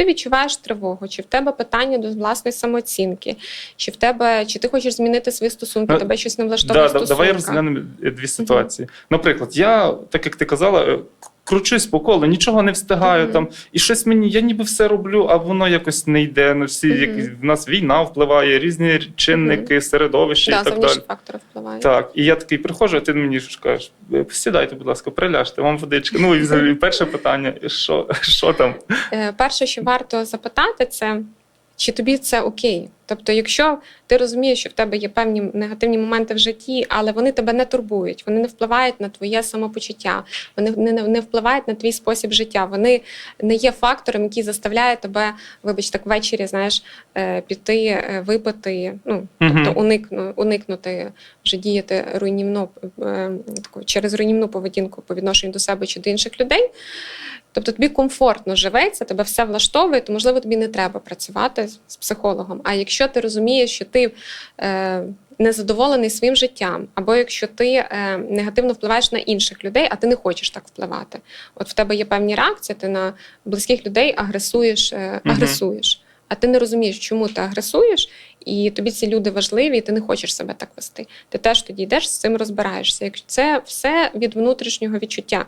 ти відчуваєш тривогу, чи в тебе питання до власної самооцінки, чи в тебе, чи ти хочеш змінити свої стосунки, Ну, тебе щось не влаштовує Да, да, давай розглянемо дві ситуації. Наприклад, я, так як ти казала, е, кручусь по колу, нічого не встигаю там, і щось мені, я ніби все роблю, а воно якось не йде. На всі, які, в нас війна впливає, різні чинники, середовище Да, і так далі. фактори впливають. Так, і я такий приходжу, а ти мені ж кажеш, «Е, сідайте, будь ласка, приляжте, вам водичка. Ну і взагалі перше питання: що, що там? Е, Перше, що варто запитати, це чи тобі це окей. Тобто, якщо ти розумієш, що в тебе є певні негативні моменти в житті, але вони тебе не турбують, вони не впливають на твоє самопочуття, вони не, не, не впливають на твій спосіб життя. Вони не є фактором, який заставляє тебе, вибач, так ввечері, знаєш, е, піти, е, випити, ну тобто уникну, уникнути вже діяти руйнівно е, таку через руйнівну поведінку по відношенню до себе чи до інших людей. Тобто тобі комфортно живеться, тебе все влаштовує, то можливо тобі не треба працювати з психологом. А якщо ти розумієш, що ти е, незадоволений своїм життям, або якщо ти е, негативно впливаєш на інших людей, а ти не хочеш так впливати. От в тебе є певні реакції, ти на близьких людей агресуєш, е, агресуєш. А ти не розумієш, чому ти агресуєш, і тобі ці люди важливі, і ти не хочеш себе так вести. Ти теж тоді йдеш з цим розбираєшся. Якщо це все від внутрішнього відчуття.